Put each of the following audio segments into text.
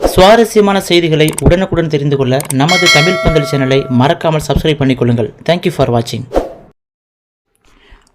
சுவாரஸ்யமான செய்திகளை உடனுக்குடன் தெரிந்து கொள்ள நமது தமிழ் பந்தல் சேனலை மறக்காமல் சப்ஸ்கிரைப் பண்ணிக்கொள்ளுங்கள். தேங்க்யூ ஃபார் வாட்சிங்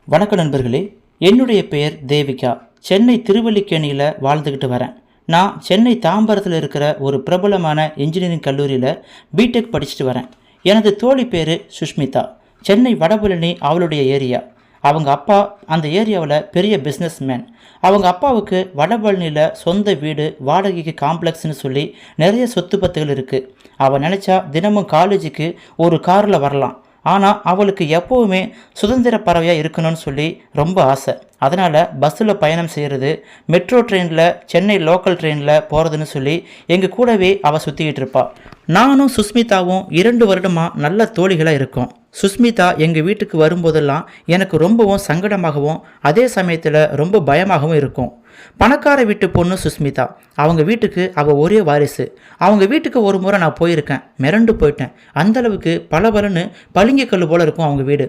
வணக்கம் நண்பர்களே. என்னுடைய பெயர் தேவிகா. சென்னை திருவல்லிக்கேணியில் வாழ்ந்துக்கிட்டு வரேன். நான் சென்னை தாம்பரத்தில் இருக்கிற ஒரு பிரபலமான இன்ஜினியரிங் கல்லூரியில் பிடெக் படிச்சுட்டு வரேன். எனது தோழி பேர் சுஷ்மிதா. சென்னை வடபழனி அவளுடைய ஏரியா அவங்க அப்பா அந்த ஏரியாவில் பெரிய பிஸ்னஸ் மேன் அவங்க அப்பாவுக்கு வடபழனியில் சொந்த வீடு வாடகைக்கு காம்ப்ளெக்ஸ்னு சொல்லி நிறைய சொத்து பத்துகள் இருக்குது அவள் நினச்சா தினமும் காலேஜுக்கு ஒரு காரில் வரலாம். ஆனால் அவளுக்கு எப்போவுமே சுதந்திர பறவையாக இருக்கணும்னு சொல்லி ரொம்ப ஆசை. அதனால் பஸ்ஸில் பயணம் செய்கிறது மெட்ரோ ட்ரெயினில் சென்னை லோக்கல் ட்ரெயினில் போகிறதுன்னு சொல்லி எங்கள் கூடவே அவள் சுற்றிக்கிட்டு இருப்பாள் நானும் சுஸ்மிதாவும் இரண்டு வருடமாக நல்ல தோழிகளாக இருக்கோம். சுஸ்மிதா எங்கள் வீட்டுக்கு வரும்போதெல்லாம் எனக்கு ரொம்பவும் சங்கடமாகவும் அதே சமயத்தில் ரொம்ப பயமாகவும் இருக்கும். பணக்கார வீட்டு பொண்ணு சுஸ்மிதா. அவங்க வீட்டுக்கு அவள் ஒரே வாரிசு. அவங்க வீட்டுக்கு ஒரு முறை நான் போயிருக்கேன். மிரண்டு போயிட்டேன். அந்தளவுக்கு பல பலன்னு பளிங்கு கல் போல் இருக்கும் அவங்க வீடு.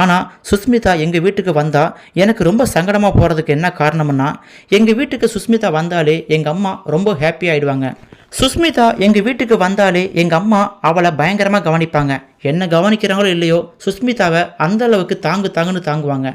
ஆனால் சுஸ்மிதா எங்கள் வீட்டுக்கு வந்தால் எனக்கு ரொம்ப சங்கடமாக போகிறதுக்கு என்ன காரணம்னா எங்கள் வீட்டுக்கு சுஸ்மிதா வந்தாலே எங்கள் அம்மா ரொம்ப ஹாப்பி ஆகிடுவாங்க சுஸ்மிதா எங்கள் வீட்டுக்கு வந்தாலே எங்கள் அம்மா அவளை பயங்கரமாக கவனிப்பாங்க. என்ன கவனிக்கிறாங்களோ இல்லையோ சுஸ்மிதாவை அந்த அளவுக்கு தாங்கு தாங்குன்னு தாங்குவாங்க.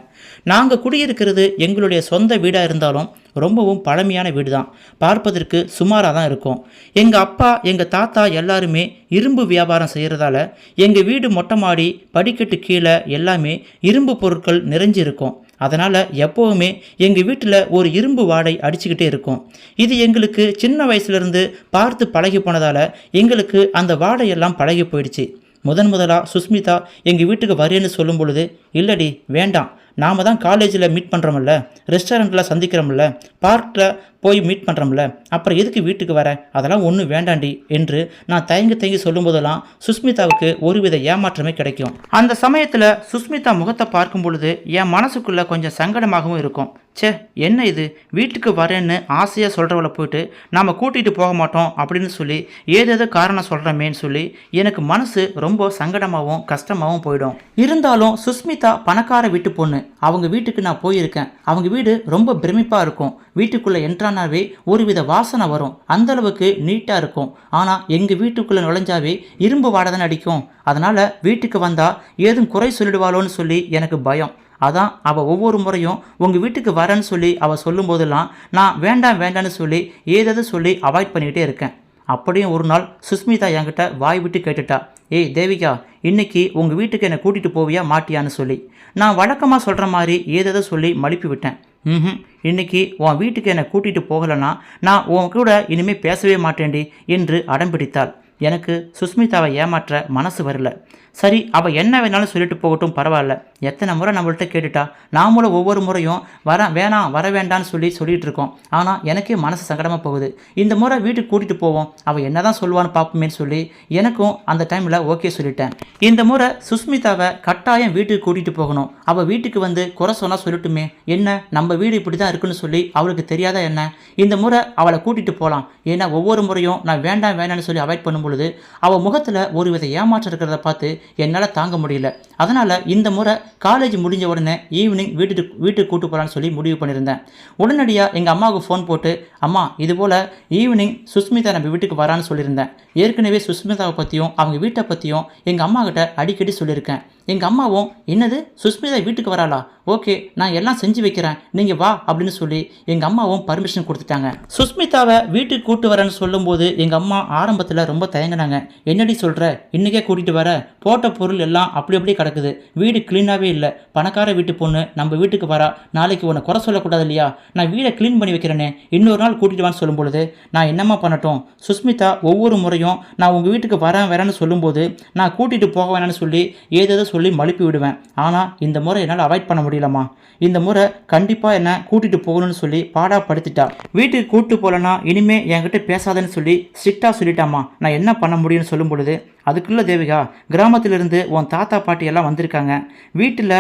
நாங்கள் குடியிருக்கிறது எங்களுடைய சொந்த வீடாக இருந்தாலும் ரொம்பவும் பழமையான வீடு தான் பார்ப்பதற்கு சுமாராக தான் இருக்கும். எங்கள் அப்பா எங்கள் தாத்தா எல்லாருமே இரும்பு வியாபாரம் செய்கிறதால எங்கள் வீடு மொட்டை மாடி படிக்கட்டு கீழே எல்லாமே இரும்பு பொருட்கள் நிறைஞ்சு இருக்கும் அதனால் எப்போவுமே எங்கள் வீட்டில் ஒரு இரும்பு வாடை அடிச்சுக்கிட்டே இருக்கும். இது எங்களுக்கு சின்ன வயசுலேருந்து பார்த்து பழகி போனதால் எங்களுக்கு அந்த வாடையெல்லாம் பழகி போயிடுச்சு. முதன் முதலாக சுஸ்மிதா எங்கள் வீட்டுக்கு வரேன்னு சொல்லும் பொழுது இல்லடி வேண்டாம். நாம தான் காலேஜில் மீட் பண்ணுறோம்ல ரெஸ்டாரண்ட்டில் சந்திக்கிறோம்ல பார்க்கில் போய் மீட் பண்ணுறோம்ல அப்புறம் எதுக்கு வீட்டுக்கு வர? அதெல்லாம் ஒன்றும் வேண்டாண்டி என்று நான் தயங்கி தயங்கி சொல்லும்போதெல்லாம் சுஸ்மிதாவுக்கு ஒருவித ஏமாற்றமே கிடைக்கும். அந்த சமயத்தில் சுஸ்மிதா முகத்தை பார்க்கும் பொழுது என் மனசுக்குள்ளே கொஞ்சம் சங்கடமாகவும் இருக்கும். ச்சே என்ன இது? வீட்டுக்கு வரேன்னு ஆசையாக சொல்கிறவளை போயிட்டு நாம் கூட்டிகிட்டு போக மாட்டோம் அப்படின்னு சொல்லி ஏதேதோ காரணம் சொல்கிறோமேன்னு சொல்லி எனக்கு மனசு ரொம்ப சங்கடமாகவும் கஷ்டமாகவும் போயிடும். இருந்தாலும் சுஸ்மிதா பணக்கார வீட்டு பொண்ணு. அவங்க வீட்டுக்கு நான் போயிருக்கேன். அவங்க வீடு ரொம்ப பிரமிப்பாக இருக்கும். வீட்டுக்குள்ளே என்ட்ரானாவே ஒருவித வாசனை வரும். அந்தளவுக்கு நீட்டாக இருக்கும். ஆனால் எங்கள் வீட்டுக்குள்ளே நுழைஞ்சாவே இரும்பு வாடை தானே அடிக்கும். அதனால் வீட்டுக்கு வந்தால் ஏதும் குறை சொல்லிடுவாளோன்னு சொல்லி எனக்கு பயம். அதான் அவள் ஒவ்வொரு முறையும் உங்கள் வீட்டுக்கு வரேன்னு சொல்லி அவள் சொல்லும்போதெல்லாம் நான் வேண்டாம் வேண்டான்னு சொல்லி ஏதாவது சொல்லி அவாய்ட் பண்ணிக்கிட்டே இருக்கேன். அப்படியும் ஒரு நாள் சுஸ்மிதா என்கிட்ட வாய் விட்டு கேட்டுட்டா ஏய் தேவிகா இன்னைக்கு உங்கள் வீட்டுக்கு என்னை கூட்டிகிட்டு போவியா மாட்டியான்னு சொல்லி. நான் வழக்கமாக சொல்கிற மாதிரி ஏதேதோ சொல்லி மழுப்பி விட்டேன். ம் இன்னைக்கு உன் வீட்டுக்கு என்னை கூட்டிகிட்டு போகலைன்னா நான் உன் கூட இனிமேல் பேசவே மாட்டேன்டி என்று அடம் பிடித்தாள். எனக்கு சுஸ்மிதாவை ஏமாற்ற மனசு வரல. சரி அவள் என்ன வேணாலும் சொல்லிட்டு போகட்டும் பரவாயில்ல. எத்தனை முறை நம்மள்கிட்ட கேட்டுட்டா? நாமளும் ஒவ்வொரு முறையும் வர வேணாம் வர வேண்டாம்னு சொல்லி சொல்லிட்டு இருக்கோம். ஆனால் எனக்கே மனசு சங்கடமாக போகுது. இந்த முறை வீட்டுக்கு கூட்டிகிட்டு போவோம். அவள் என்ன தான் சொல்லுவான்னு பார்ப்போமேன்னு சொல்லி எனக்கும் அந்த டைமில் ஓகே சொல்லிட்டேன். இந்த முறை சுஸ்மிதாவை கட்டாயம் வீட்டுக்கு கூட்டிகிட்டு போகணும். அவள் வீட்டுக்கு வந்து குறை சொன்னால் சொல்லட்டுமே. என்ன? நம்ம வீடு இப்படி தான் இருக்குன்னு சொல்லி அவளுக்கு தெரியாதா என்ன? இந்த முறை அவளை கூட்டிகிட்டு போகலாம் ஏன்னா ஒவ்வொரு முறையும் நான் வேண்டாம் வேண்டாம்னு சொல்லி அவாய்ட் பண்ணும் பொழுது அவள் முகத்தில் ஒருவித ஏமாற்றம் இருக்கிறத பார்த்து என்னால் தாங்க முடியல. அதனால் இந்த முறை காலேஜ் முடிஞ்ச உடனே ஈவினிங் வீட்டுக்கு வீட்டுக்கு கூட்டு போகலான்னு சொல்லி முடிவு பண்ணியிருந்தேன். உடனடியாக எங்கள் அம்மாவுக்கு ஃபோன் போட்டு அம்மா இது போல் ஈவினிங் சுஸ்மிதா நம்ம வீட்டுக்கு வரான்னு சொல்லியிருந்தேன். ஏற்கனவே சுஸ்மிதாவை பற்றியும் அவங்க வீட்டை பற்றியும் எங்கள் அம்மா கிட்ட அடிக்கடி சொல்லியிருக்கேன். எங்கள் அம்மாவும் என்னது? சுஸ்மிதா வீட்டுக்கு வராளா? ஓகே நான் எல்லாம் செஞ்சு வைக்கிறேன். நீங்கள் வா அப்படின்னு சொல்லி எங்கள் அம்மாவும் பர்மிஷன் கொடுத்துட்டாங்க. சுஸ்மிதாவை வீட்டுக்கு கூட்டு வரேன்னு சொல்லும்போது எங்கள் அம்மா ஆரம்பத்தில் ரொம்ப தயங்கினாங்க. என்னடி சொல்கிற இன்றைக்கே கூட்டிகிட்டு வர. போட்ட பொருள் எல்லாம் அப்படி அப்படியே கிடக்குது. வீடு க்ளீனாகவே இல்லை. பணக்கார வீட்டு பொண்ணு நம்ம வீட்டுக்கு வரா. நாளைக்கு உன்னை குறை சொல்லக்கூடாது இல்லையா? நான் வீடை க்ளீன் பண்ணி வைக்கிறேனே. இன்னொரு நாள் கூட்டிகிட்டு வான்னு சொல்லும் பொழுது நான் என்னம்மா பண்ணட்டும்? சுஸ்மிதா ஒவ்வொரு முறையும் நான் உங்கள் வீட்டுக்கு வரேன் வரேன்னு சொல்லும்போது நான் கூட்டிகிட்டு போக வேணாம்னு சொல்லி ஏதேதோ சொல்லி மழுப்பி விடுவேன். ஆனால் இந்த முறை என்னால் அவாய்ட் பண்ண முடியலம்மா. இந்த முறை கண்டிப்பாக என்ன கூட்டிகிட்டு போகணும்னு சொல்லி பாடா படுத்திட்டா. வீட்டுக்கு கூப்பிட்டு போகலன்னா இனிமே என்கிட்ட பேசாதேன்னு சொல்லி ஸ்ட்ரிக்டாக சொல்லிட்டாம்மா. நான் என்ன பண்ண முடியும்னு சொல்லும் பொழுது அதுக்குள்ளே தேவிகா கிராமத்திலிருந்து உன் தாத்தா பாட்டி எல்லாம் வந்திருக்காங்க. வீட்டில்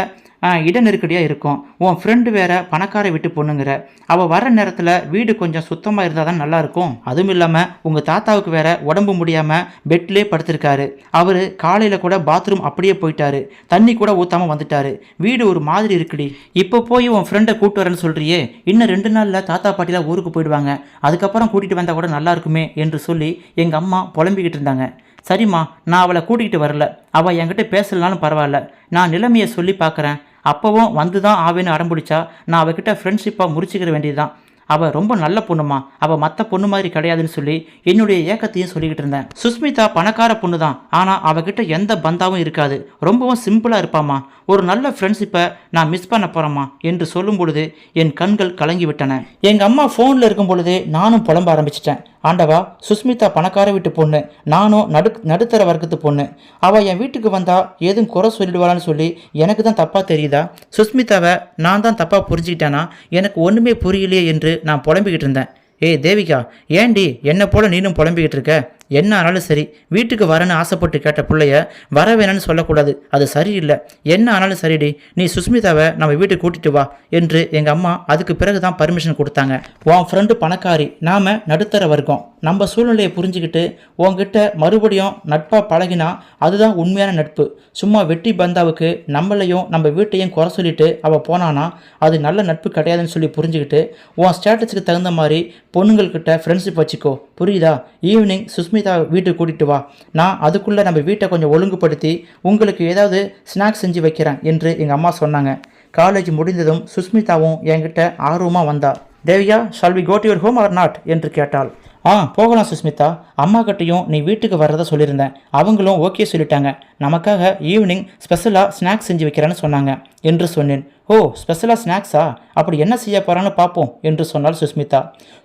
இட நெருக்கடியாக இருக்கும். உன் ஃப்ரெண்டு வேற பணக்கார விட்டு பொண்ணுங்கிற. அவள் வர நேரத்தில் வீடு கொஞ்சம் சுத்தமாக இருந்தால் தான் நல்லாயிருக்கும் அதுவும் இல்லாமல் உங்கள் தாத்தாவுக்கு வேற உடம்பு முடியாமல் பெட்லேயே படுத்திருக்காரு. அவர் காலையில் கூட பாத்ரூம் அப்படியே போயிட்டாரு. தண்ணி கூட ஊற்றாமல் வந்துட்டாரு. வீடு ஒரு மாதிரி இருக்குடி. இப்போ போய் உன் ஃப்ரெண்டை கூப்பிட்டு வரேன்னு சொல்கிறியே இன்னும் ரெண்டு நாளில் தாத்தா பாட்டிலாம் ஊருக்கு போயிடுவாங்க. அதுக்கப்புறம் கூட்டிகிட்டு வந்தால் கூட நல்லா இருக்குமே என்று சொல்லி எங்கள் அம்மா புலம்பிக்கிட்டு இருந்தாங்க. சரிம்மா நான் அவளை கூட்டிகிட்டு வரல. அவள் என்கிட்ட பேசலனாலும் பரவாயில்ல. நான் நிலைமையை சொல்லி பார்க்குறேன் அப்போவும் வந்து தான் ஆவேன்னு அடம்பிடிச்சா நான் அவகிட்ட ஃப்ரெண்ட்ஷிப்பாக முறிச்சிக்கிற வேண்டியதுதான். அவள் ரொம்ப நல்ல பொண்ணுமா அவள் மற்ற பொண்ணு மாதிரி கிடையாதுன்னு சொல்லி என்னுடைய ஏக்கத்தையும் சொல்லிக்கிட்டு இருந்தேன். சுஸ்மிதா பணக்கார பொண்ணு தான் ஆனால் அவகிட்ட எந்த பந்தாவும் இருக்காது. ரொம்பவும் சிம்பிளாக இருப்பாம்மா. ஒரு நல்ல ஃப்ரெண்ட்ஷிப்பை நான் மிஸ் பண்ண போகிறேம்மா என்று சொல்லும் பொழுது என் கண்கள் கலங்கி விட்டன எங்கள் அம்மா ஃபோனில் இருக்கும் பொழுதே நானும் புலம்ப ஆரம்பிச்சிட்டேன். ஆண்டவா சுஸ்மிதா பணக்கார வீட்டு பொண்ணு நானும் நடு நடுத்தர வர்க்கத்து பொண்ணு. அவள் என் வீட்டுக்கு வந்தால் ஏதும் குறை சொல்லிடுவாளான்னு சொல்லி எனக்கு தான் தப்பாக தெரியுதா? சுஸ்மிதாவை நான் தான் தப்பாக புரிஞ்சுக்கிட்டேனா? எனக்கு ஒன்றுமே புரியலையே என்று நான் புலம்பிக்கிட்டு இருந்தேன். ஏய் தேவிகா ஏண்டி என்னை போல நீனும் புலம்பிக்கிட்டு இருக்க? என்ன ஆனாலும் சரி வீட்டுக்கு வரேன்னு ஆசைப்பட்டு கேட்ட பிள்ளைய வர வேணாம்னு சொல்லக்கூடாது அது சரியில்லை. என்ன ஆனாலும் சரிடி நீ சுஸ்மிதாவை நம்ம வீட்டுக்கு கூட்டிட்டு வா என்று எங்கள் அம்மா அதுக்கு பிறகு தான் பர்மிஷன் கொடுத்தாங்க. உன் ஃப்ரெண்டு பணக்காரி நாம் நடுத்தர வர்க்கம். நம்ம சூழ்நிலையை புரிஞ்சுக்கிட்டு உங்ககிட்ட மறுபடியும் நட்பாக பழகினா அதுதான் உண்மையான நட்பு. சும்மா வெட்டி பந்தாவுக்கு நம்மளையும் நம்ம வீட்டையும் குறை சொல்லிட்டு அவள் போனானா அது நல்ல நட்பு கிடையாதுன்னு சொல்லி புரிஞ்சுக்கிட்டு உன் ஸ்டேட்டஸுக்கு தகுந்த மாதிரி பொண்ணுங்கள்கிட்ட ஃப்ரெண்ட்ஷிப் வச்சுக்கோ. புரியுதா? ஈவினிங் சுஸ்மிதா வீட்டுக்கு கூட்டிகிட்டு வா. நான் அதுக்குள்ளே நம்ம வீட்டை கொஞ்சம் ஒழுங்குபடுத்தி உங்களுக்கு ஏதாவது ஸ்நாக்ஸ் செஞ்சு வைக்கிறேன் என்று எங்கள் அம்மா சொன்னாங்க. காலேஜ் முடிந்ததும் சுஸ்மிதாவும் என்கிட்ட ஆர்வமாக வந்தா. தேவியா shall we go to your home or not என்று கேட்டாள். ஆ போகலாம் சுஸ்மிதா அம்மா கிட்டையும் நீ வீட்டுக்கு வர்றதா சொல்லியிருந்தேன். அவங்களும் ஓகே சொல்லிட்டாங்க. நமக்காக ஈவினிங் ஸ்பெஷலாக ஸ்நாக்ஸ் செஞ்சு வைக்கிறேன்னு சொன்னாங்க. என்று சொன்னேன். ஓ ஸ்பெஷலாக ஸ்நாக்ஸா அப்படி என்ன செய்ய போகிறான்னு பார்ப்போம் என்று சொன்னாள் சுஸ்மிதா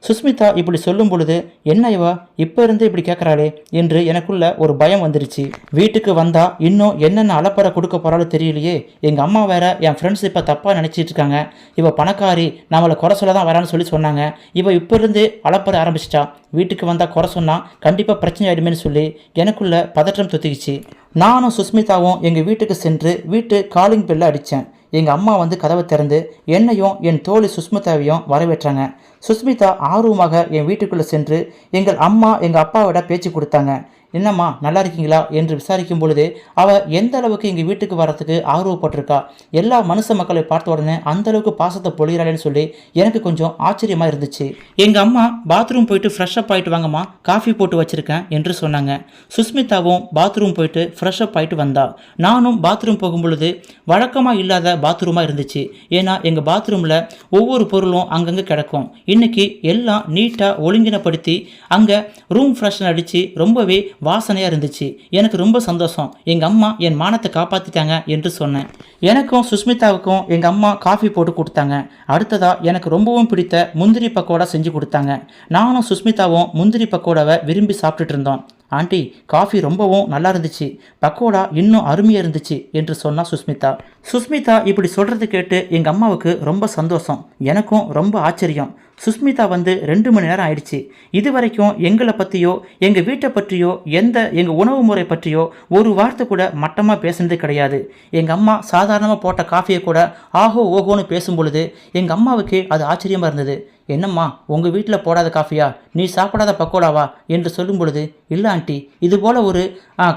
சுஸ்மிதா இப்படி சொல்லும் பொழுது என்ன இவா? இப்போ இருந்து இப்படி கேட்குறாளே என்று எனக்குள்ள ஒரு பயம் வந்துருச்சு. வீட்டுக்கு வந்தால் இன்னும் என்னென்ன அலப்பறை கொடுக்க போகிறாலும் தெரியலையே. எங்கள் அம்மா வேற என் ஃப்ரெண்ட்ஸ் இப்போ தப்பாக நினச்சிட்டு இருக்காங்க. இவ பணக்காரி நம்மளை குறை சொல்ல தான் வரான்னு சொல்லி சொன்னாங்க. இவ இப்போ இருந்து அலப்பறை ஆரம்பிச்சிட்டா. வீட்டுக்கு வந்தால் குறை சொன்னால் கண்டிப்பாக பிரச்சனை ஆயிடுமேன்னு சொல்லி எனக்குள்ள பதற்றம் தொத்திக்கிச்சு. நானும் சுஸ்மிதாவும் எங்கள் வீட்டுக்கு சென்று வீட்டு காலிங் பெல்ல அடித்தேன் எங்கள் அம்மா வந்து கதவை திறந்து என்னையும் என் தோழி சுஸ்மிதாவையும் வரவேற்றாங்க. சுஸ்மிதா ஆர்வமாக என் வீட்டுக்குள்ளே சென்று எங்கள் அம்மா எங்கள் அப்பாவோட பேச்சு கொடுத்தாங்க. என்னம்மா நல்லா இருக்கீங்களா? என்று விசாரிக்கும் பொழுது அவள் எந்த அளவுக்கு எங்கள் வீட்டுக்கு வரத்துக்கு ஆர்வப்பட்டிருக்கா? எல்லா மனுஷ மக்களை பார்த்த உடனே அந்த அளவுக்கு பாசத்தை பொழிகிறாளேன்னு சொல்லி எனக்கு கொஞ்சம் ஆச்சரியமாக இருந்துச்சு. எங்கள் அம்மா பாத்ரூம் போயிட்டு ஃப்ரெஷ் அப் வாங்கம்மா காஃபி போட்டு வச்சுருக்கேன் என்று சொன்னாங்க. சுஸ்மிதாவும் பாத்ரூம் போயிட்டு ஃப்ரெஷ் அப் ஆயிட்டு வந்தா. நானும் பாத்ரூம் போகும் பொழுது வழக்கமாக இல்லாத பாத்ரூமாக இருந்துச்சு. ஏன்னா எங்கள் பாத்ரூமில் ஒவ்வொரு பொருளும் அங்கங்கே கிடக்கும். இன்றைக்கி எல்லாம் நீட்டாக ஒழுங்கினப்படுத்தி அங்கே ரூம் ஃப்ரெஷ்னர் அடித்து ரொம்பவே வாசனையாக இருந்துச்சு. எனக்கு ரொம்ப சந்தோஷம். எங்கள் அம்மா என் மானத்தை காப்பாற்றிட்டாங்க என்று சொன்னேன். எனக்கும் சுஷ்மிதாவுக்கும் எங்கள் அம்மா காஃபி போட்டு கொடுத்தாங்க. அடுத்ததாக எனக்கு ரொம்பவும் பிடித்த முந்திரி பக்கோடா செஞ்சு கொடுத்தாங்க. நானும் சுஷ்மிதாவும் முந்திரி பக்கோடாவை விரும்பி சாப்பிட்டுட்டு இருந்தோம். ஆண்டி காஃபி ரொம்பவும் நல்லா இருந்துச்சு. பக்கோடா இன்னும் அருமையாக இருந்துச்சு என்று சொன்னா சுஸ்மிதா. சுஸ்மிதா இப்படி சொல்கிறது கேட்டு எங்கள் அம்மாவுக்கு ரொம்ப சந்தோஷம். எனக்கும் ரொம்ப ஆச்சரியம். சுஸ்மிதா வந்து ரெண்டு மணி நேரம் ஆயிடுச்சு. இது வரைக்கும் எங்களை பற்றியோ எங்கள் வீட்டை பற்றியோ எந்த எங்கள் உணவு முறை பற்றியோ ஒரு வார்த்தை கூட மட்டமாக பேசுனது கிடையாது. எங்கள் அம்மா சாதாரணமாக போட்ட காஃபியை கூட ஆஹோ ஓஹோன்னு பேசும் பொழுது எங்கள் அம்மாவுக்கு அது ஆச்சரியமாக இருந்தது. என்னம்மா உங்கள் வீட்டில் போடாத காஃபியா? நீ சாப்பிடாத பக்கோடாவா? என்று சொல்லும் பொழுது இல்லை ஆண்டி இது போல் ஒரு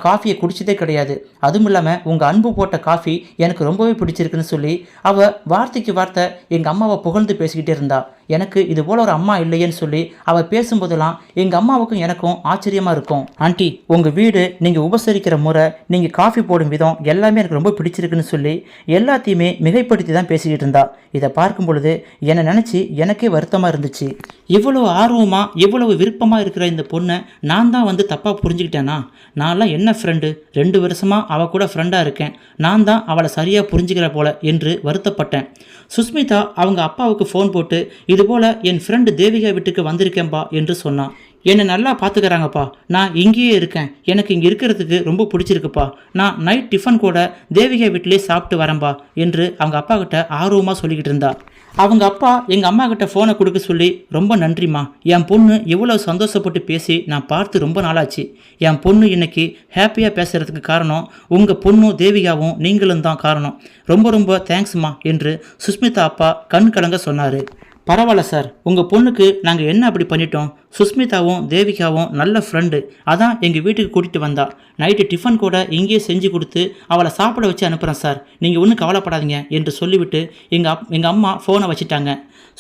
காஃபியை குடிச்சதே கிடையாது. அதுவும் இல்லாமல் உங்கள் அன்பு போட்ட காஃபி எனக்கு ரொம்பவே பிடிச்சிருக்குன்னு சொல்லி அவள் வார்த்தைக்கு வார்த்தை எங்கள் அம்மாவை புகழ்ந்து பேசிக்கிட்டே இருந்தாள் எனக்கு இது போல் ஒரு அம்மா இல்லையேன்னு சொல்லி அவள் பேசும்போதெல்லாம் எங்கள் அம்மாவுக்கும் எனக்கும் ஆச்சரியமாக இருக்கும். ஆண்டி உங்கள் வீடு நீங்கள் உபசரிக்கிற முறை நீங்கள் காஃபி போடும் விதம் எல்லாமே எனக்கு ரொம்ப பிடிச்சிருக்குன்னு சொல்லி எல்லாத்தையுமே மிகைப்படுத்தி தான் பேசிக்கிட்டு இருந்தா. இதை பார்க்கும் பொழுது என்னை நினச்சி எனக்கே வருத்தமாக இருந்துச்சு. இவ்வளவு ஆர்வமாக இவ்வளவு விருப்பமாக இருக்கிற இந்த பொண்ணை நான் தான் வந்து தப்பாக புரிஞ்சுக்கிட்டேனா? நான்லாம் என்ன ஃப்ரெண்டு ரெண்டு வருஷமாக அவள் கூட ஃப்ரெண்டாக இருக்கேன். நான் தான் அவளை சரியாக புரிஞ்சுக்கிற போல என்று வருத்தப்பட்டேன். சுஸ்மிதா அவங்க அப்பாவுக்கு ஃபோன் போட்டு இதுபோல் என் ஃப்ரெண்டு தேவிகா வீட்டுக்கு வந்திருக்கேன்பா என்று சொன்னான் என்னை நல்லா பார்த்துக்கறாங்கப்பா நான் இங்கேயே இருக்கேன். எனக்கு இங்கே இருக்கிறதுக்கு ரொம்ப பிடிச்சிருக்குப்பா. நான் நைட் டிஃபன் கூட தேவிகா வீட்டிலே சாப்பிட்டு வரேன்பா என்று அவங்க அப்பா கிட்ட ஆர்வமாக சொல்லிக்கிட்டு இருந்தா. அவங்க அப்பா எங்கள் அம்மா கிட்ட ஃபோனை கொடுக்க சொல்லி ரொம்ப நன்றிம்மா. என் பொண்ணு இவ்வளோ சந்தோஷப்பட்டு பேசி நான் பார்த்து ரொம்ப நாளாச்சு. என் பொண்ணு இன்னைக்கு ஹாப்பியாக பேசுகிறதுக்கு காரணம் உங்கள் பொண்ணும் தேவிகாவும் நீங்களும் தான் காரணம். ரொம்ப ரொம்ப தேங்க்ஸ்மா என்று சுஷ்மிதா அப்பா கண் கலங்க சொன்னார். பரவாயில்ல சார். உங்கள் பொண்ணுக்கு நாங்கள் என்ன அப்படி பண்ணிட்டோம்? சுஸ்மிதாவும் தேவிகாவும் நல்ல ஃப்ரெண்டு அதான் எங்கள் வீட்டுக்கு கூட்டிகிட்டு வந்தா. நைட்டு டிஃபன் கூட இங்கேயே செஞ்சு கொடுத்து அவளை சாப்பிட வச்சு அனுப்புகிறேன் சார். நீங்கள் ஒன்றும் கவலைப்படாதீங்க என்று சொல்லிவிட்டு எங்கள் அப் எங்கள் அம்மா ஃபோனை வச்சுட்டாங்க.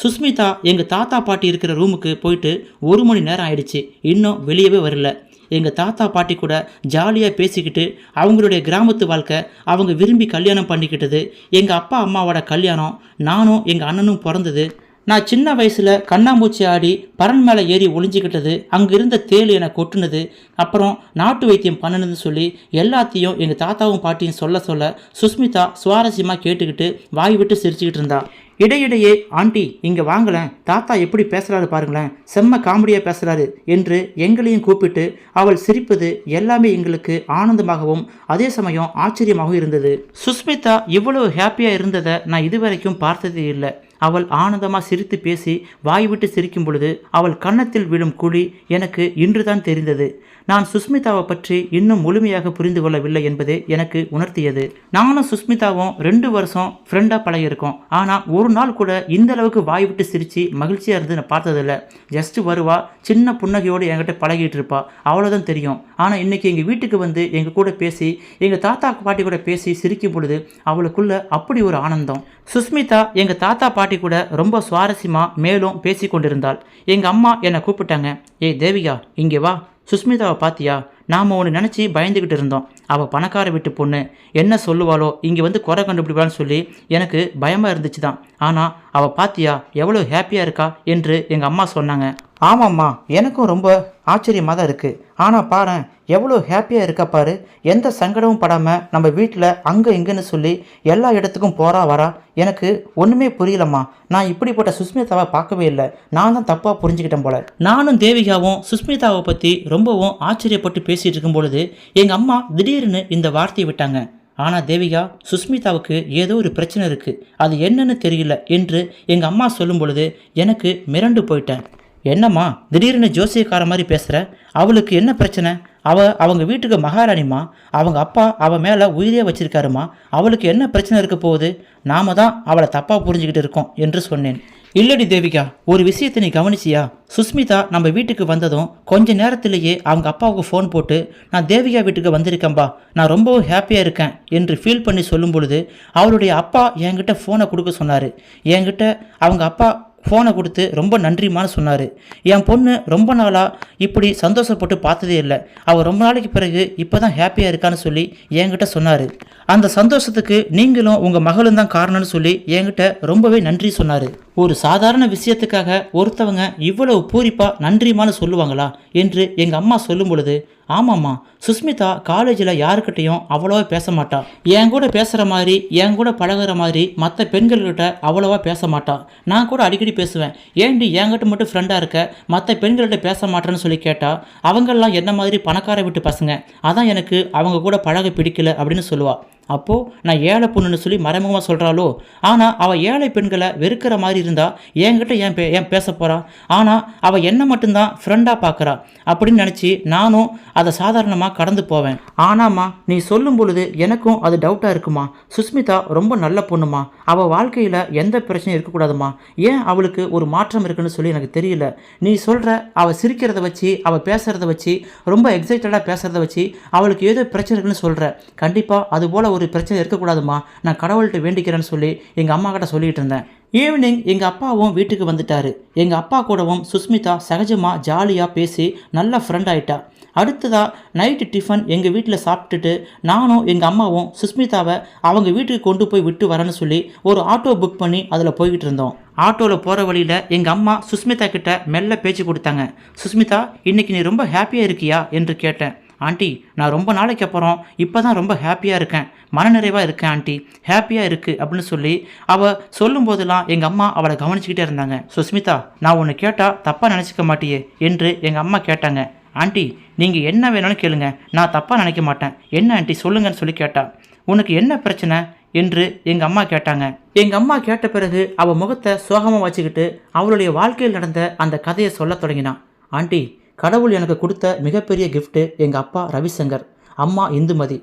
சுஸ்மிதா எங்கள் தாத்தா பாட்டி இருக்கிற ரூமுக்கு போயிட்டு ஒரு மணி நேரம் ஆயிடுச்சு. இன்னும் வெளியவே வரல. எங்கள் தாத்தா பாட்டி கூட ஜாலியாக பேசிக்கிட்டு அவங்களுடைய கிராமத்து வாழ்க்கை அவங்க விரும்பி கல்யாணம் பண்ணிக்கிட்டது. எங்கள் அப்பா அம்மாவோட கல்யாணம். நானும் எங்கள் அண்ணனும் பிறந்தது நான் சின்ன வயசில் கண்ணாம்பூச்சி ஆடி பரன் மேலே ஏறி ஒளிஞ்சிக்கிட்டது அங்கே இருந்த தேள் என்னை கொட்டுனது அப்புறம் நாட்டு வைத்தியம் பண்ணணுன்னு சொல்லி எல்லாத்தையும் எங்கள் தாத்தாவும் பாட்டியும் சொல்ல சொல்ல சுஸ்மிதா சுவாரஸ்யமாக கேட்டுக்கிட்டு வாய் விட்டு சிரிச்சுக்கிட்டு இருந்தா. இடையிடையே ஆண்டி இங்கே வாங்கலேன் தாத்தா எப்படி பேசுகிறாரு பாருங்களேன். செம்ம காமெடியாக பேசுகிறாரு என்று எங்களையும் கூப்பிட்டு அவள் சிரிப்பது எல்லாமே எங்களுக்கு ஆனந்தமாகவும் அதே சமயம் ஆச்சரியமாகவும் இருந்தது. சுஸ்மிதா இவ்வளவு ஹாப்பியாக இருந்ததை நான் இதுவரைக்கும் பார்த்ததே இல்லை. அவள் ஆனந்தமாக சிரித்து பேசி வாய் விட்டு சிரிக்கும் பொழுது அவள் கன்னத்தில் விழும் குழி எனக்கு இன்றுதான் தெரிந்தது. நான் சுஸ்மிதாவை பற்றி இன்னும் முழுமையாக புரிந்து கொள்ளவில்லை என்பது எனக்கு உணர்த்தியது. நானும் சுஸ்மிதாவும் ரெண்டு வருஷம் ஃப்ரெண்டாக பழகியிருக்கோம். ஆனால் ஒரு நாள் கூட இந்த அளவுக்கு வாய் விட்டு சிரித்து மகிழ்ச்சியாக இருந்து நான் பார்த்ததில்ல. ஜஸ்ட் வருவா சின்ன புன்னகையோடு என்கிட்ட பழகிட்டு இருப்பா. அவ்வளோதான் தெரியும். ஆனால் இன்னைக்கு எங்கள் வீட்டுக்கு வந்து எங்கள் கூட பேசி எங்கள் தாத்தா பாட்டி கூட பேசி சிரிக்கும் பொழுது அவளுக்குள்ள அப்படி ஒரு ஆனந்தம். சுஸ்மிதா எங்கள் தாத்தா பாட்டி கூட ரொம்ப சுவாரஸ்யமாக மேலும் பேசி கொண்டிருந்தாள். எங்கள் அம்மா என்னை கூப்பிட்டாங்க. ஏய் தேவிகா இங்கே வா. சுஸ்மிதாவை பாத்தியா? நாம் ஒன்று நினச்சி பயந்துக்கிட்டு இருந்தோம். அவள் பணக்கார வீட்டு பொண்ணு. என்ன சொல்லுவாளோ இங்கே வந்து குறை கண்டுபிடிப்பான்னு சொல்லி எனக்கு பயமாக இருந்துச்சு தான் ஆனால் அவள் பாத்தியா எவ்வளோ ஹாப்பியாக இருக்கா? என்று எங்கள் அம்மா சொன்னாங்க. ஆமாம்மா எனக்கும் ரொம்ப ஆச்சரியமாக தான் இருக்குது ஆனால் பாரு எவ்வளோ ஹாப்பியாக இருக்கா பாரு. எந்த சங்கடமும் படாமல் நம்ம வீட்டில் அங்கே இங்கேன்னு சொல்லி எல்லா இடத்துக்கும் போகிறா வரா. எனக்கு ஒன்றுமே புரியலம்மா. நான் இப்படிப்பட்ட சுஸ்மிதாவை பார்க்கவே இல்லை. நான் தான் தப்பாக புரிஞ்சுக்கிட்டேன் போல. நானும் தேவிகாவும் சுஸ்மிதாவை பற்றி ரொம்பவும் ஆச்சரியப்பட்டு பேசிகிட்டு இருக்கும் பொழுது எங்கள் அம்மா திடீர்னு இந்த வார்த்தையை விட்டாங்க. ஆனால் தேவிகா சுஸ்மிதாவுக்கு ஏதோ ஒரு பிரச்சனை இருக்குது அது என்னன்னு தெரியல என்று எங்கள் அம்மா சொல்லும் பொழுது எனக்கு மிரண்டு போயிட்டேன். என்னம்மா திடீர்னு ஜோசியக்கார மாதிரி பேசுகிற அவளுக்கு என்ன பிரச்சனை? அவ அவங்க வீட்டுக்கு மகாராணிம்மா. அவங்க அப்பா அவள் மேலே உயிரே வச்சிருக்காருமா அவளுக்கு என்ன பிரச்சனை இருக்க போகுது? நாம தான் அவளை தப்பாக புரிஞ்சுக்கிட்டு இருக்கோம் என்று சொன்னேன். இல்லடி தேவிகா ஒரு விஷயத்தை நீ கவனிச்சியா? சுஸ்மிதா நம்ம வீட்டுக்கு வந்ததும் கொஞ்ச நேரத்திலேயே அவங்க அப்பாவுக்கு ஃபோன் போட்டு நான் தேவிகா வீட்டுக்கு வந்திருக்கேன்பா. நான் ரொம்பவும் ஹாப்பியாக இருக்கேன் என்று ஃபீல் பண்ணி சொல்லும் பொழுது அவளுடைய அப்பா என்கிட்ட ஃபோனை கொடுக்க சொன்னார். என்கிட்ட அவங்க அப்பா ஃபோனை கொடுத்து ரொம்ப நன்றிமான்னு சொன்னார். என் பொண்ணு ரொம்ப நாளாக இப்படி சந்தோஷப்பட்டு பார்த்ததே இல்லை. அவள் ரொம்ப நாளைக்கு பிறகு இப்போ தான் ஹாப்பியாக இருக்கான்னு சொல்லி என்கிட்ட சொன்னார். அந்த சந்தோஷத்துக்கு நீங்களும் உங்கள் மகளும் தான் காரணம்னு சொல்லி என்கிட்ட ரொம்பவே நன்றி சொன்னார். ஒரு சாதாரண விஷயத்துக்காக ஒருத்தவங்க இவ்வளவு பூரிப்பாக நன்றிமான்னு சொல்லுவாங்களா என்று எங்கள் அம்மா சொல்லும் பொழுது ஆமாம்மா சுஸ்மிதா காலேஜில் யாருக்கிட்டையும் அவ்வளோவா பேச மாட்டா. என் கூட பேசுகிற மாதிரி என் கூட பழகுற மாதிரி மற்ற பெண்கள்கிட்ட அவ்வளோவா பேச மாட்டா. நான் கூட அடிக்கடி பேசுவேன். ஏன்டி என்கிட்ட மட்டும் ஃப்ரெண்டாக இருக்க? மற்ற பெண்கள்கிட்ட பேச மாட்டேன்னு சொல்லி கேட்டால் அவங்கெல்லாம் என்ன மாதிரி பணக்கார வீட்டு பசங்க? அதான் எனக்கு அவங்க கூட பழக பிடிக்கல அப்படின்னு சொல்லுவாள் அப்போது நான் ஏழை பொண்ணுன்னு சொல்லி மறைமுகமாக சொல்கிறாளோ ஆனால் அவள் ஏழை பெண்களை வெறுக்கிற மாதிரி இருந்தால் என்கிட்ட ஏன் பே ஏன் பேச போகிறா ஆனால் அவள் என்னை மட்டும்தான் ஃப்ரெண்டாக பார்க்குறா அப்படின்னு நினச்சி நானும் அதை சாதாரணமாக கடந்து போவேன். ஆனாம்மா நீ சொல்லும் பொழுது எனக்கும் அது டவுட்டாக இருக்குமா? சுஸ்மிதா ரொம்ப நல்ல பொண்ணுமா அவள் வாழ்க்கையில் எந்த பிரச்சனையும் இருக்கக்கூடாதுமா ஏன் அவளுக்கு ஒரு மாற்றம் இருக்குன்னு சொல்லி எனக்கு தெரியல. நீ சொல்கிற அவள் சிரிக்கிறத வச்சு அவள் பேசுகிறத வச்சு ரொம்ப எக்ஸைட்டடாக பேசுகிறத வச்சு அவளுக்கு ஏதோ பிரச்சனை இருக்குன்னு சொல்கிற கண்டிப்பாக அது போல் ஒரு பிரச்சனை இருக்கக்கூடாதுமா நான் கடவுள்கிட்ட வேண்டிக்கிறேன்னு சொல்லி எங்கள் அம்மா கிட்ட சொல்லிட்டு இருந்தேன். ஈவினிங் எங்கள் அப்பாவும் வீட்டுக்கு வந்துட்டாரு. எங்கள் அப்பா கூடவும் சுஸ்மிதா சகஜமாக ஜாலியாக பேசி நல்ல ஃப்ரெண்ட் ஆயிட்டா. அடுத்ததாக நைட்டு டிஃபன் எங்கள் வீட்டில் சாப்பிட்டுட்டு நானும் எங்கள் அம்மாவும் சுஸ்மிதாவை அவங்க வீட்டுக்கு கொண்டு போய் விட்டு வரேன்னு சொல்லி ஒரு ஆட்டோ புக் பண்ணி அதில் போய்கிட்டு இருந்தோம். ஆட்டோவில் போகிற வழியில் எங்கள் அம்மா சுஸ்மிதா கிட்ட மெல்ல பேச்சு கொடுத்தாங்க. சுஸ்மிதா இன்னைக்கு நீ ரொம்ப ஹாப்பியாக இருக்கியா? என்று கேட்டேன். ஆண்டி நான் ரொம்ப நாளைக்கு அப்புறம் இப்போ தான் ரொம்ப ஹாப்பியாக இருக்கேன். மனநிறைவாக இருக்கேன் ஆண்டி. ஹாப்பியாக இருக்குது அப்படின்னு சொல்லி அவள் சொல்லும் போதெல்லாம் எங்கள் அம்மா அவளை கவனிச்சுக்கிட்டே இருந்தாங்க. சுஸ்மிதா நான் ஒன்று கேட்டால் தப்பாக நினச்சிக்க மாட்டியே என்று எங்கள் அம்மா கேட்டாங்க. ஆண்டி நீங்கள் என்ன வேணும்னு கேளுங்க. நான் தப்பாக நினைக்க மாட்டேன். என்ன ஆண்டி சொல்லுங்கன்னு சொல்லி கேட்டா. உனக்கு என்ன பிரச்சனை? என்று எங்கள் அம்மா கேட்டாங்க. எங்கள் அம்மா கேட்ட பிறகு அவள் முகத்தை சோகமாக வச்சுக்கிட்டு அவளுடைய வாழ்க்கையில் நடந்த அந்த கதையை சொல்லத் தொடங்கினான் ஆண்டி கடவுள் எனக்கு கொடுத்த மிகப்பெரிய கிஃப்ட்டு எங்கள் அப்பா ரவிசங்கர் அம்மா இந்துமதி.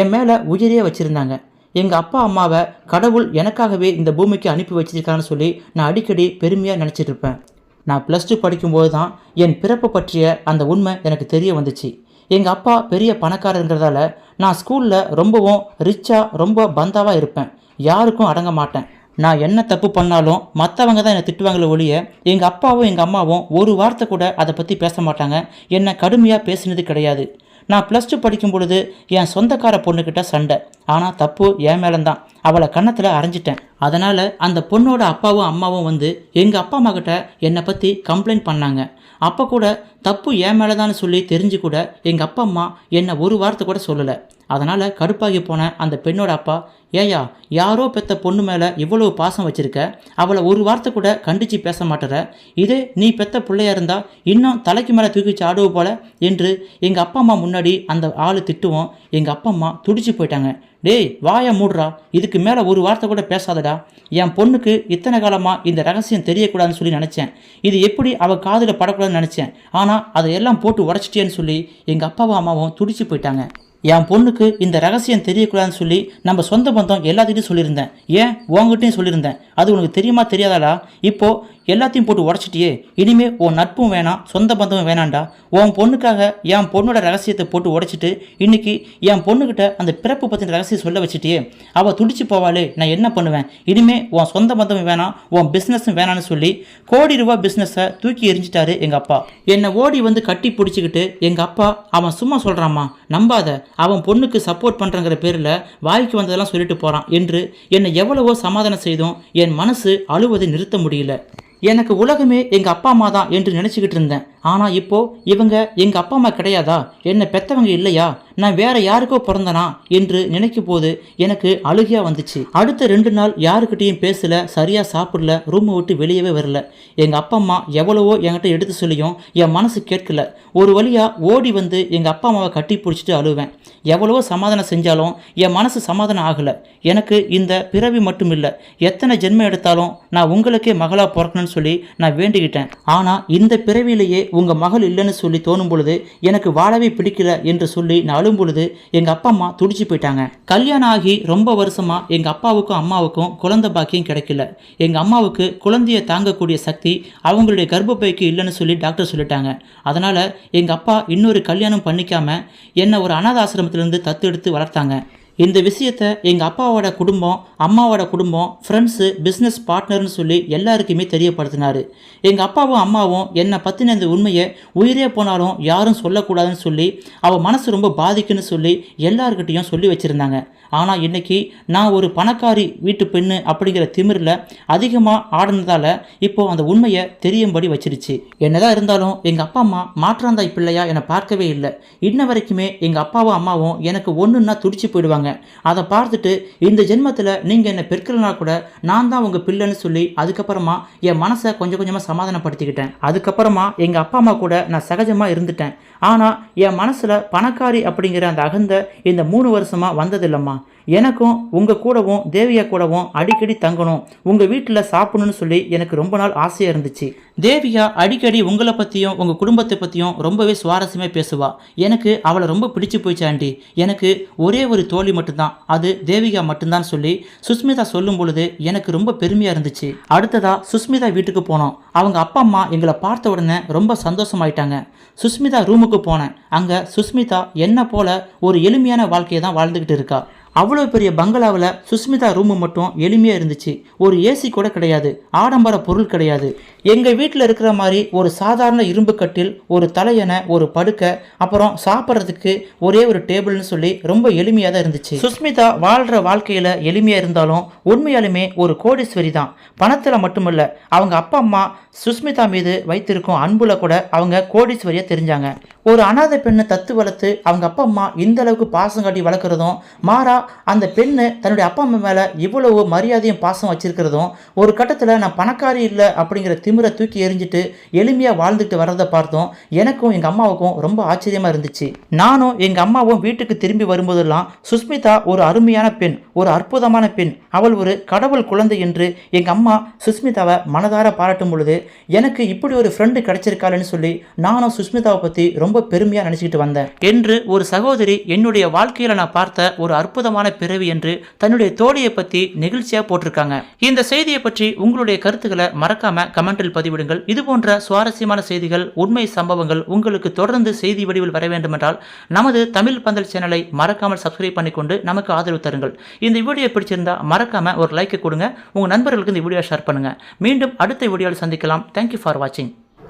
என் மேலே உயிரே வச்சுருந்தாங்க. எங்கள் அப்பா அம்மாவை கடவுள் எனக்காகவே இந்த பூமிக்கு அனுப்பி வச்சிருக்கான்னு சொல்லி நான் அடிக்கடி பெருமையாக நினச்சிட்டு இருப்பேன். நான் ப்ளஸ் டூ படிக்கும்போது தான் என் பிறப்பு பற்றிய அந்த உண்மை எனக்கு தெரிய வந்துச்சு. எங்கள் அப்பா பெரிய பணக்காரன்றதால நான் ஸ்கூலில் ரொம்பவும் ரிச்சாக ரொம்ப பந்தாவாக இருப்பேன். யாருக்கும் அடங்க மாட்டேன். நான் என்ன தப்பு பண்ணாலும் மற்றவங்க தான் என்னை திட்டுவாங்களே ஒழிய எங்கள் அப்பாவும் எங்கள் அம்மாவும் ஒரு வார்த்தை கூட அதை பற்றி பேச மாட்டாங்க. என்னை கடுமையாக பேசினது கிடையாது. நான் ப்ளஸ் டூ படிக்கும் பொழுது என் சொந்தக்கார பொண்ணுக்கிட்ட சண்டை. ஆனால் தப்பு என் மேலந்தான். அவளை கன்னத்தில் அரைஞ்சிட்டேன். அதனால் அந்த பொண்ணோட அப்பாவும் அம்மாவும் வந்து எங்கள் அப்பா அம்மா கிட்ட என்னை பற்றி கம்ப்ளைண்ட் பண்ணாங்க. அப்போ கூட தப்பு என் மேலே தான் சொல்லி தெரிஞ்சு கூட எங்கள் அப்பா அம்மா என்னை ஒரு வார்த்தை கூட சொல்லலை. அதனால் கடுப்பாகி போன அந்த பெண்ணோட அப்பா ஏயா யாரோ பெத்த பொண்ணு மேலே இவ்வளவு பாசம் வச்சிருக்க? அவளை ஒரு வார்த்தை கூட கண்டித்து பேச மாட்டேற. இதே நீ பெத்த பிள்ளையா இருந்தா இன்னும் தலைக்கு மேலே தூக்கிச்சு ஆடுவ போல என்று எங்கள் அப்பா அம்மா முன்னாடி அந்த ஆள் திட்டுவோம். எங்கள் அப்பா அம்மா துடிச்சு போயிட்டாங்க. டேய் வாயை மூடுறா. இதுக்கு மேலே ஒரு வார்த்தை கூட பேசாதடா. என் பொண்ணுக்கு இத்தனை காலமாக இந்த ரகசியம் தெரியக்கூடாதுன்னு சொல்லி நினச்சேன். இது எப்படி அவள் காதில் படக்கூடாதுன்னு நினச்சேன். ஆனால் அதையெல்லாம் போட்டு உடச்சிட்டேன்னு சொல்லி எங்கள் அப்பாவும் அம்மாவும் துடிச்சு போயிட்டாங்க. என் பொண்ணுக்கு இந்த ரகசியம் தெரியக்கூடாதுன்னு சொல்லி நம்ம சொந்த பந்தம் எல்லாத்திட்டையும் சொல்லியிருந்தேன். ஏன்? உங்ககிட்டையும் சொல்லியிருந்தேன். அது உனக்கு தெரியுமா தெரியாதாடா? இப்போ எல்லாத்தையும் போட்டு உடச்சிட்டியே. இனிமே உன் நட்பும் வேணாம் சொந்த பந்தமும் வேணாண்டா உன் பொண்ணுக்காக என் பொண்ணோட ரகசியத்தை போட்டு உடைச்சிட்டு இன்னைக்கு என் பொண்ணுக்கிட்ட அந்த பிறப்பு பற்றின ரகசியம் சொல்ல வச்சுட்டியே. அவள் துடிச்சு போவாளே நான் என்ன பண்ணுவேன்? இனிமே உன் சொந்த பந்தமும் வேணாம் உன் பிஸ்னஸும் வேணான்னு சொல்லி கோடி ரூபா பிஸ்னஸை தூக்கி எரிஞ்சிட்டாரு எங்கள் அப்பா. என்னை ஓடி வந்து கட்டி பிடிச்சிக்கிட்டு எங்கள் அப்பா அவன் சும்மா சொல்கிறாம்மா நம்பாத. அவன் பொண்ணுக்கு சப்போர்ட் பண்ணுறங்கிற பேரில் வாய்க்கு வந்ததெல்லாம் சொல்லிட்டு போகிறான் என்று என்னை எவ்வளவோ சமாதானம் செய்தும் என் மனசு அழுவதை நிறுத்த முடியல. எனக்கு உலகமே எங்கள் அப்பா அம்மா தான் என்று நினச்சிக்கிட்டு இருந்தேன். ஆனால் இப்போ இவங்க எங்கள் அப்பா அம்மா கிடையாதா? என்னை பெத்தவங்க இல்லையா? நான் வேற யாருக்கோ பிறந்தனா? என்று நினைக்கும் போது எனக்கு அழுகியா வந்துச்சு. அடுத்த ரெண்டு நாள் யாருக்கிட்டையும் பேசல சரியா சாப்பிடல ரூமை விட்டு வெளியவே வரல. எங்க அப்பா அம்மா எவ்வளவோ என்கிட்ட எடுத்து சொல்லியும் என் மனசு கேட்கல. ஒரு வழியா ஓடி வந்து எங்க அப்பா அம்மாவை கட்டி பிடிச்சிட்டு அழுவேன். எவ்வளவோ சமாதானம் செஞ்சாலும் என் மனசு சமாதானம் ஆகலை. எனக்கு இந்த பிறவி மட்டும் இல்லை எத்தனை ஜென்மம் எடுத்தாலும் நான் உங்களுக்கே மகளாக பிறக்கணும்னு சொல்லி நான் வேண்டிக்கிட்டேன். ஆனால் இந்த பிறவியிலேயே உங்கள் மகள் இல்லைன்னு சொல்லி தோணும் பொழுது எனக்கு வாழவே பிடிக்கல என்று சொல்லி நான் அழும் பொழுது எங்கள் அப்பா அம்மா துடிச்சு போயிட்டாங்க. கல்யாணம் ஆகி ரொம்ப வருஷமாக எங்கள் அப்பாவுக்கும் அம்மாவுக்கும் குழந்தை பாக்கியம் கிடைக்கல. எங்கள் அம்மாவுக்கு குழந்தையை தாங்கக்கூடிய சக்தி அவங்களுடைய கர்ப்பப்பைக்கு இல்லைன்னு சொல்லி டாக்டர் சொல்லிட்டாங்க. அதனால் எங்கள் அப்பா இன்னொரு கல்யாணம் பண்ணிக்காம என்னை ஒரு அனாத ஆசிரமத்திலிருந்து தத்து எடுத்து வளர்த்தாங்க. இந்த விஷயத்த எங்கள் அப்பாவோட குடும்பம் அம்மாவோட குடும்பம் ஃப்ரெண்ட்ஸு பிஸ்னஸ் பார்ட்னர்னு சொல்லி எல்லாருக்குமே தெரியப்படுத்தினார். எங்கள் அப்பாவும் அம்மாவும் என்னை பற்றின இந்த உண்மையை உயிரே போனாலும் யாரும் சொல்லக்கூடாதுன்னு சொல்லி அவள் மனசு ரொம்ப பாதிக்குன்னு சொல்லி எல்லாருக்கிட்டேயும் சொல்லி வச்சுருந்தாங்க. ஆனால் இன்றைக்கி நான் ஒரு பணக்காரி வீட்டு பெண்ணு அப்படிங்கிற திமிரில் அதிகமாக ஆடினதால் இப்போது அந்த உண்மையை தெரியும்படி வச்சிருச்சு. என்னதான் இருந்தாலும் எங்கள் அப்பா அம்மா மாற்றாந்தாய் பிள்ளையா என்னை பார்க்கவே இல்லை. இன்ன வரைக்குமே எங்கள் அப்பாவும் அம்மாவும் எனக்கு ஒன்றுன்னா துடிச்சு போயிடுவாங்க. அதை பார்த்துட்டு இந்த ஜென்மத்தில் நீங்கள் என்னை பெருக்கலனா கூட நான் தான் உங்கள் பிள்ளைன்னு சொல்லி அதுக்கப்புறமா என் மனசை கொஞ்சம் கொஞ்சமாக சமாதானப்படுத்திக்கிட்டேன். அதுக்கப்புறமா எங்கள் அப்பா அம்மா கூட நான் சகஜமாக இருந்துட்டேன். ஆனால் என் மனசில் பணக்காரி அப்படிங்கிற அந்த அகந்த இந்த மூணு வருஷமாக வந்ததில்லைம்மா. எனக்கும் உங்கள் கூடவும் தேவியா கூடவும் அடிக்கடி தங்கணும். உங்கள் வீட்டில் சாப்பிடணும்னு சொல்லி எனக்கு ரொம்ப நாள் ஆசையாக இருந்துச்சு. தேவியா அடிக்கடி உங்களை பற்றியும் உங்கள் குடும்பத்தை பற்றியும் ரொம்பவே சுவாரஸ்யமாக பேசுவா. எனக்கு அவளை ரொம்ப பிடிச்சு போயிச்சாண்டி எனக்கு ஒரே ஒரு தோழி மட்டும்தான். அது தேவிகா மட்டும்தான் சொல்லி சுஸ்மிதா சொல்லும் பொழுது எனக்கு ரொம்ப பெருமையாக இருந்துச்சு. அடுத்ததா சுஸ்மிதா வீட்டுக்கு போனோம். அவங்க அப்பா அம்மா எங்களை பார்த்த உடனே ரொம்ப சந்தோஷமாயிட்டாங்க. சுஸ்மிதா ரூமுக்கு போனேன். அங்கே சுஸ்மிதா என்ன போல ஒரு எளிமையான வாழ்க்கையை தான் வாழ்ந்துக்கிட்டு இருக்கா. அவ்வளோ பெரிய பங்களாவில் சுஸ்மிதா ரூமு மட்டும் எளிமையாக இருந்துச்சு. ஒரு ஏசி கூட கிடையாது. ஆடம்பர பொருள் கிடையாது. எங்கள் வீட்டில் இருக்கிற மாதிரி ஒரு சாதாரண இரும்பு கட்டில் ஒரு தலையணை ஒரு படுக்கை அப்புறம் சாப்பிட்றதுக்கு ஒரே ஒரு டேபிள்னு சொல்லி ரொம்ப எளிமையாக தான் இருந்துச்சு. சுஸ்மிதா வாழ்கிற வாழ்க்கையில் எளிமையாக இருந்தாலும் உண்மையாலுமே ஒரு கோடீஸ்வரி தான். பணத்தில் மட்டுமல்ல அவங்க அப்பா அம்மா சுஸ்மிதா மீது வைத்திருக்கும் அன்புல கூட அவங்க கோடீஸ்வரியாக தெரிஞ்சாங்க. ஒரு அனாதை பெண்ணை தத்து வளர்த்து அவங்க அப்பா அம்மா இந்த அளவுக்கு பாசம் காட்டி வளர்க்குறதும் மாறா அந்த பெண்ணு தன்னுடைய அப்பா அம்மா மேலே இவ்வளவு மரியாதையும் பாசம் வச்சிருக்கிறதும் ஒரு கட்டத்தில் நான் பணக்காரி இல்லை அப்படிங்கிற திமிரை தூக்கி எறிஞ்சிட்டு எளிமையாக வாழ்ந்துட்டு வர்றதை பார்த்தோம். எனக்கும் எங்கள் அம்மாவுக்கும் ரொம்ப ஆச்சரியமாக இருந்துச்சு. நானும் எங்கள் அம்மாவும் வீட்டுக்கு திரும்பி வரும்போதெல்லாம் சுஸ்மிதா ஒரு அருமையான பெண் ஒரு அற்புதமான பெண். அவள் ஒரு கடவுள் குழந்தை என்று எங்கள் அம்மா சுஸ்மிதாவை மனதார பாராட்டும் பொழுது எனக்கு இப்படி ஒரு ஃப்ரெண்டு கிடைச்சிருக்காளுன்னு சொல்லி நானும் சுஸ்மிதாவை பற்றி ரொம்ப பெருமையாக நினச்சிக்கிட்டு வந்தேன். என்று ஒரு சகோதரி என்னுடைய வாழ்க்கையில் நான் பார்த்த ஒரு அற்புதமான பிறவி என்று தன்னுடைய தோழியை பற்றி நெகிழ்ச்சியாக போட்டிருக்காங்க. இந்த செய்தியை பற்றி உங்களுடைய கருத்துக்களை மறக்காம கமெண்டில் பதிவிடுங்கள். இது போன்ற சுவாரஸ்யமான செய்திகள் உண்மை சம்பவங்கள் உங்களுக்கு தொடர்ந்து செய்தி வடிவில் வர வேண்டுமென்றால் நமது தமிழ் பந்தல் சேனலை மறக்காமல் சப்ஸ்கிரைப் பண்ணிக்கொண்டு நமக்கு ஆதரவு தருங்கள். இந்த வீடியோ பிடிச்சிருந்தா மறக்காம ஒரு லைக்கை கொடுங்க. உங்கள் நண்பர்களுக்கு இந்த வீடியோ ஷேர் பண்ணுங்க. மீண்டும் அடுத்த வீடியோவில் சந்திக்கலாம். தேங்க்யூ ஃபார் வாட்சிங்